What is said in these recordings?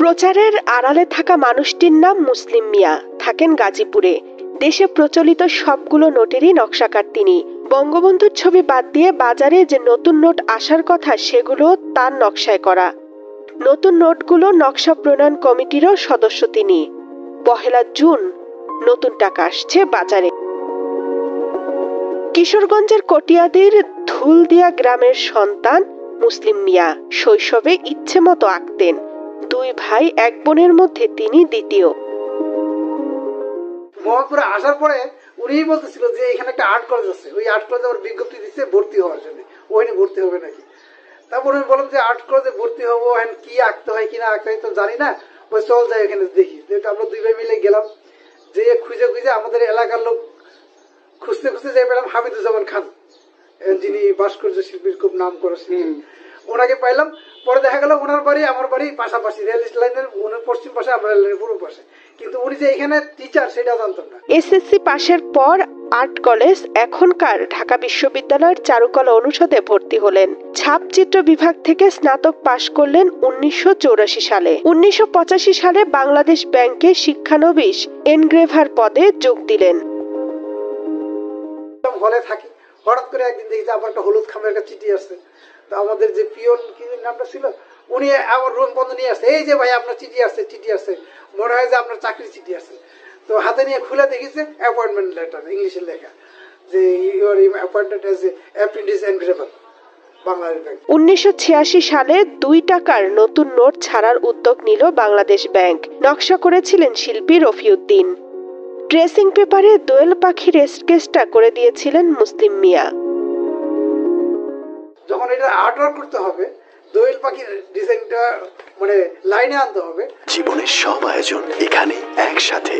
প্রচারের আড়ালে থাকা মানুষটির নাম মুসলিম মিয়া। থাকেন গাজীপুরে। দেশে প্রচলিত সবগুলো নোটেরই নকশাকার তিনি। বঙ্গবন্ধুর ছবি বাদ দিয়ে বাজারে যে নতুন নোট আসার কথা, সেগুলো তার নকশায় করা। নতুন নোটগুলো নকশা প্রণয়ন কমিটিরও সদস্য তিনি। পহেলা জুন, নতুন টাকা আসছে বাজারে। কিশোরগঞ্জের কটিয়াদির ধুলদিয়া গ্রামের সন্তান মুসলিম মিয়া। শৈশবে ইচ্ছে মতো আঁকতেন। দুই ভাই এক বোনের মধ্যে তিনি দ্বিতীয়। মোহাম্মদপুরে আসার পরে উনিই বলতেছিল যে এখানে একটা আর্ট কলেজ আছে। ওই আর্ট কলেজে আমার বিজ্ঞপ্তি দিচ্ছে ভর্তি হওয়ার জন্য। ওখানে ভর্তি হবে নাকি? তারপর আমি বললাম যে আর্ট কলেজে ভর্তি হব এখন কি আঁকতে হয় কি না আঁকতে হয় তো জানি না। ওই চল যাই এখানে দেখি। যেহেতু আমরা দুই ভাই মিলে গেলাম যে খুঁজে খুঁজে আমাদের এলাকার লোক খুঁজতে খুঁজতে যাই পেলাম হামিদুজ্জামান খান যিনি ভাস্কর্য শিল্পীর খুব নাম করা শিল্পী ওনাকে পাইলাম পরে দেখা গেল ওনার বাড়ি আমার বাড়ি পাশাপাশি রেল লাইনের ওনার পশ্চিম পাশে আমার রেল লাইনের পূর্ব পাশে। কিন্তু উনি যে এখানে টিচার সেটা জানতাম না। এসএসসি পাশের পর আর্ট কলেজ এখনকার ঢাকা বিশ্ববিদ্যালয়ের চারুকলা অনুষদে ভর্তি হলেন। ছাপচিত্র বিভাগ থেকে স্নাতক পাশ করলেন উনিশশো সালে। উনিশশো পঁচাশি সালে বাংলাদেশ ব্যাংকে শিক্ষানবিশ এনগ্রেভার পদে যোগ দিলেন। হলে থাকি। হঠাৎ করে একদিন দেখি যে আমার একটা হলুদ খামের একটা চিঠি আসছে। তো আমাদের যে পিয়ন, কি নামটা ছিল? উনি আবার রুম বন্ধ নিয়ে আসছে। এই যে ভাই, আপনার চিঠি আসছে চিঠি আসছে। মনে হয় যে আপনার চাকরির চিঠি আছে তো হাতে নিয়ে খুলে দেখেছে অ্যাপয়েন্টমেন্ট লেটার ইংলিশে লেখা, যে you're appointed as apprentice Bangladesh bank উনিশশো সালে দুই টাকার নতুন নোট ছাড়ার উদ্যোগ নিল বাংলাদেশ ব্যাংক। নকশা করেছিলেন শিল্পী রফিউদ্দিন। ড্রেসিং পেপারে দোয়েল পাখির স্কেচটা করে দিয়েছিলেন মুসলিম মিয়া। যখন এটা আর্ট ওয়ার্ক করতে হবে দোয়েল পাখির ডিজাইনটা মানে লাইনে আনতে হবে। জীবনের সব আয়োজন এখানে একসাথে।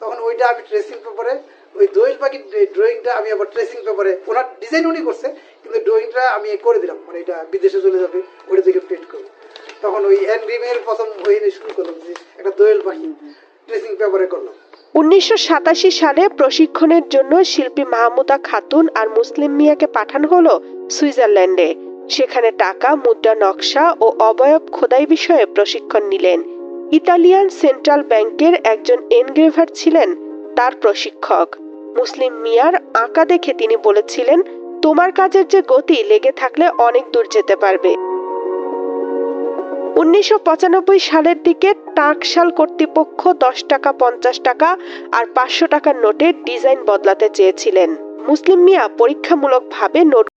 তখন ওইটা আমি ট্রেসিং পেপারে ওই দোয়েল পাখির ড্রয়িংটা আমি আবার ট্রেসিং পেপারে ওনার ডিজাইন উনি করছে কিন্তু ড্রয়িংটা আমি করে দিলাম মানে এটা বিদেশে চলে যাবে ওইটা থেকে প্রিন্ট করব। তখন ওই এনগ্রিমের প্রথম ওই শুরু করলাম যে একটা দোয়েল পাখি ট্রেসিং পেপারে করলাম উনিশশো সালে প্রশিক্ষণের জন্য শিল্পী মাহমুদা খাতুন আর মুসলিম মিয়াকে পাঠানো হলো সুইজারল্যান্ডে। সেখানে টাকা, মুদ্রা, নকশা ও অবয়ব খোদাই বিষয়ে প্রশিক্ষণ নিলেন। ইতালিয়ান সেন্ট্রাল ব্যাংকের একজন এনগ্রেভার ছিলেন তার প্রশিক্ষক। মুসলিম মিয়ার আঁকা দেখে তিনি বলেছিলেন, তোমার কাজের যে গতি, লেগে থাকলে অনেক দূর যেতে পারবে। উনিশশো পঁচানব্বই সালের দিকে টাকশাল কর্তৃপক্ষ দশ টাকা, পঞ্চাশ টাকা আর পাঁচশো টাকার নোটের ডিজাইন বদলাতে চেয়েছিলেন। মুসলিম মিয়া পরীক্ষামূলকভাবে নোট